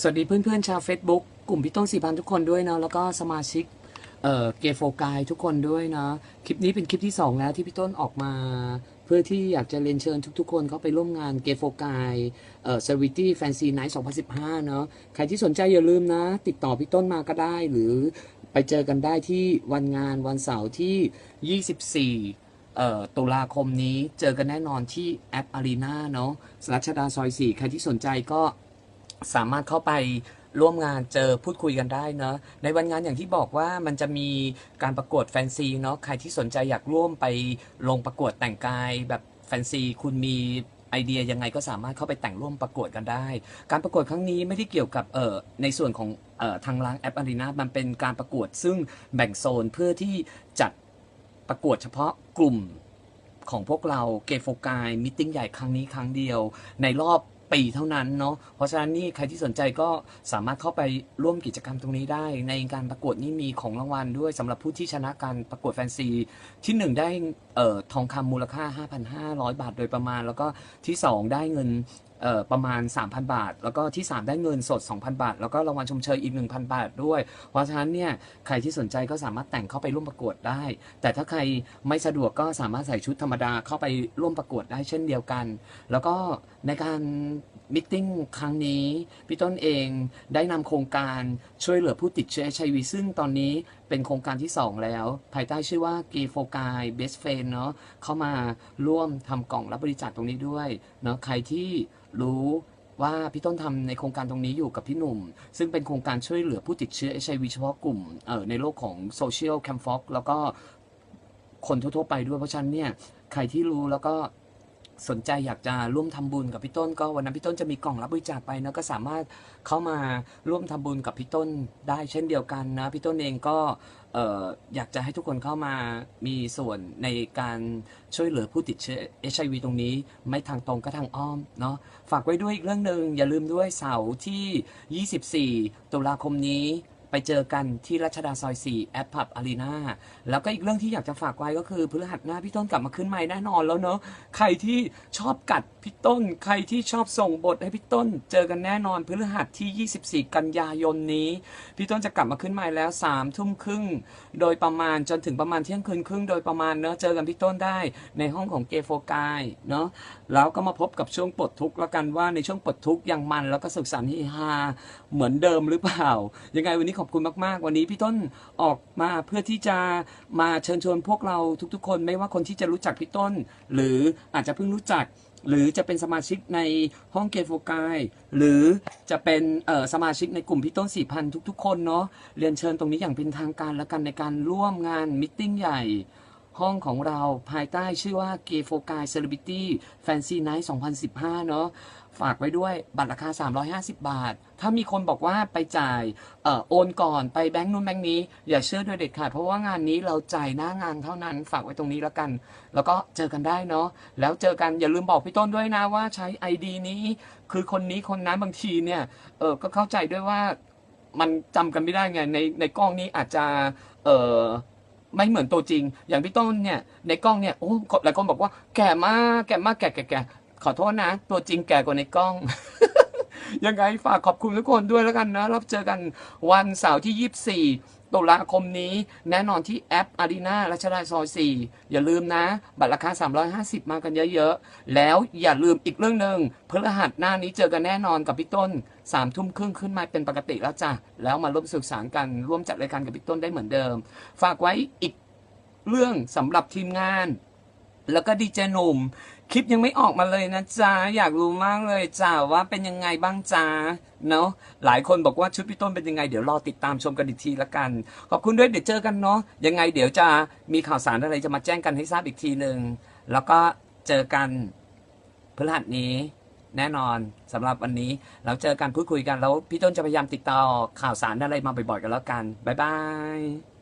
สวัสดีเพื่อนๆชาว Facebook กลุ่มพี่ต้นสี่พันทุกคนด้วยนะแล้วก็สมาชิกเอ่อเกโฟกายทุกคนด้วยนะคลิปนี้เป็นคลิปที่ 2 แล้วที่พี่ต้นออกมา เพื่อที่อยากจะเรียนเชิญทุกๆ คนเข้าไปร่วมงานเกโฟกายเอ่อ c e l e b r i t y Fancy Night 2015 เนาะใครที่สนใจอย่าลืมนะ ติดต่อพี่ต้นมาก็ได้ หรือไปเจอกันได้ที่วันงานวันเสาร์ที่ 24เอ่ตุลาคมนี้เจอกันแน่นอนที่แอปอารีนาเนาะสรัชดาซอย 4 ใครที่สนใจก็ สามารถเข้าไปร่วมงานเจอพูดคุยกันได้เนอะในวันงานอย่างที่บอกว่ามันจะมีการประกวดแฟนซีเนาะใครที่สนใจอยากร่วมไปลงประกวดแต่งกายแบบแฟนซีคุณมีไอเดียยังไงก็สามารถเข้าไปแต่งร่วมประกวดกันได้ การประกวดครั้งนี้ไม่ได้เกี่ยวกับเอ่อในส่วนของเอ่อทางร้านแอปอารีนามันเป็นการประกวดซึ่งแบ่งโซนเพื่อที่จัดประกวดเฉพาะกลุ่มของพวกเราเกโฟกายมิ팅ใหญ่ครั้งนี้ครั้งเดียว ในรอบ ปีเท่านั้นเนาะ เพราะฉะนั้นนี่ใครที่สนใจก็สามารถเข้าไปร่วมกิจกรรมตรงนี้ได้ ในการประกวดนี่มีของรางวัลด้วยสำหรับผู้ที่ชนะการประกวดแฟนซี ที่หนึ่งได้เอ่อทองคำมูลค่า 5,500 บาทโดยประมาณ แล้วก็ที่สองได้เงินประมาณ 3,000 บาท แล้วก็ที่ 3 ได้เงินสด 2,000 บาท แล้วก็รางวัลชมเชยอีก 1,000 บาทด้วย เพราะฉะนั้นเนี่ยใครที่สนใจก็สามารถแต่งเข้าไปร่วมประกวดได้ แต่ถ้าใครไม่สะดวกก็สามารถใส่ชุดธรรมดาเข้าไปร่วมประกวดได้เช่นเดียวกัน แล้วก็ในการ มิ팅ครั้งนี้พี่ต้นเองได้นำโครงการช่วยเหลือผู้ติดเชื้อ HIV ซึ่งตอนนี้เป็นโครงการที่ 2 แล้ว ภายใต้ชื่อว่า g ีโฟกายเบสเฟนเนาะเข้ามาร่วมทำกล่องรับบริจาคตรงนี้ด้วยเนาะใครที่รู้ว่าพี่ต้นทำในโครงการตรงนี้อยู่กับพี่หนุ่ม ซึ่งเป็นโครงการช่วยเหลือผู้ติดเชื้อ HIV เฉพาะกลุ่มเอ่อในโลกของโซเชียลแคมฟอกแล้วก็คนทั่วๆไปด้วยเพราะฉะนั้นเนี่ยใครที่รู้แล้วก็ สนใจอยากจะร่วมทำบุญกับพี่ต้น ก็วันนั้นพี่ต้นจะมีกล่องรับบริจาคไปนะก็สามารถเข้ามาร่วมทำบุญกับพี่ต้นได้เช่นเดียวกันนะพี่ต้นเองก็เอ่ออยากจะให้ทุกคนเข้ามามีส่วนในการช่วยเหลือผู้ติดเชื้อ HIV ตรงนี้ ไม่ทางตรงก็ทางอ้อมเนาะฝากไว้ด้วยอีกเรื่องหนึ่งอย่าลืมด้วยเสาร์ที่ 24 ตุลาคมนี้ ไปเจอกันที่รัชดาซอย 4 แอปพับอารีนาแล้วก็อีกเรื่องที่อยากจะฝากไว้ก็คือพฤหัสหน้าพี่ต้นกลับมาขึ้นใหม่แน่นอนแล้วเนอะใครที่ชอบกัดพี่ต้น ใครที่ชอบส่งบทให้พี่ต้น เจอกันแน่นอนพฤหัสที่ 24 กันยายนนี้ พี่ต้นจะกลับมาขึ้นใหม่แล้ว3ามทุ่มครึ่งโดยประมาณจนถึงประมาณเที่ยงคืนครึ่งโดยประมาณเนอะเจอกันพี่ต้นได้ในห้องของเกโฟกายเนาะแล้วก็มาพบกับช่วงปลดทุกข์แล้วกันว่าในช่วงปลดทุกข์ย่างมันแล้วก็สุขสันต์เฮฮาเหมือนเดิมหรือเปล่า ยังไงวันนี้ขอบคุณมากๆ วันนี้พี่ต้นออกมาเพื่อที่จะมาเชิญชวนพวกเราทุกๆ คน ไม่ว่าคนที่จะรู้จักพี่ต้น หรืออาจจะเพิ่งรู้จัก หรือจะเป็นสมาชิกในห้องเกโฟกายหรือจะเป็นสมาชิกในกลุ่มพี่ต้นสี่พันทุก ๆ คนเนาะเรียนเชิญตรงนี้อย่างเป็นทางการแล้วกันในการร่วมงานมิ팅ใหญ่ ห้องของเราภายใต้ชื่อว่า g a y f o g a i Celebrity Fancy Night 2015 เนาะฝากไว้ด้วยบัตรราคา 350 บาท ถ้ามีคนบอกว่าไปจ่ายเอ่อโอนก่อนไปแบงค์นู้นแบงค์นี้ อย่าเชื่อโดยเด็ดขาดเพราะว่างานนี้เราจ่ายหน้างานเท่านั้นฝากไว้ตรงนี้แล้วกัน แล้วก็เจอกันได้เนาะแล้วเจอกันอย่าลืมบอกพี่ต้นด้วยนะว่าใช้ ID นี้ คือคนนี้คนนั้นบางทีเนี่ยเออก็เข้าใจด้วยว่ามันจำกันไม่ได้ไงในในกล้องนี้อาจจะเออ ไม่เหมือนตัวจริง อย่างพี่ต้นเนี่ยในกล้องเนี่ยโอ้หลายคนบอกว่าแก่มากแก่มากแก่แก่แก่ขอโทษนะ ตัวจริงแก่กว่าในกล้อง ยังไงฝากขอบคุณทุกคนด้วยแล้วกันนะรับเจอกันวันเสาร์ที่ 24 ตุลาคมนี้ แน่นอนที่แอปอารีนารัชดาซอย 4 อย่าลืมนะ บัตรราคา 350 มากันเยอะๆ แล้วอย่าลืมอีกเรื่องหนึ่งพฤหัสหน้านี้เจอกันแน่นอนกับพี่ต้นสามทุ่มครึ่งขึ้นมาเป็นปกติแล้วจ้ะ แล้วมาร่วมสื่อสารกันร่วมจัดรายการกับพี่ต้นได้เหมือนเดิม ฝากไว้อีกเรื่องสำหรับทีมงาน แล้วก็ดีเจหนุ่ม คลิปยังไม่ออกมาเลยนะจ๊ะ อยากรู้มากเลยจ้าว่าเป็นยังไงบ้างจ้าเนาะหลายคนบอกว่าชุดพี่ต้นเป็นยังไง เดี๋ยวรอติดตามชมกันอีกทีละกัน ขอบคุณด้วยเดี๋ยวเจอกันเนาะยังไงเดี๋ยวจะมีข่าวสารอะไรจะมาแจ้งกันให้ทราบอีกทีหนึ่งแล้วก็เจอกันพฤหัสนี้แน่นอนสำหรับวันนี้เราเจอกันพูดคุยกันแล้วพี่ต้นจะพยายามติดต่อข่าวสารอะไรมาบ่อยๆกันแล้วกันบ๊ายบาย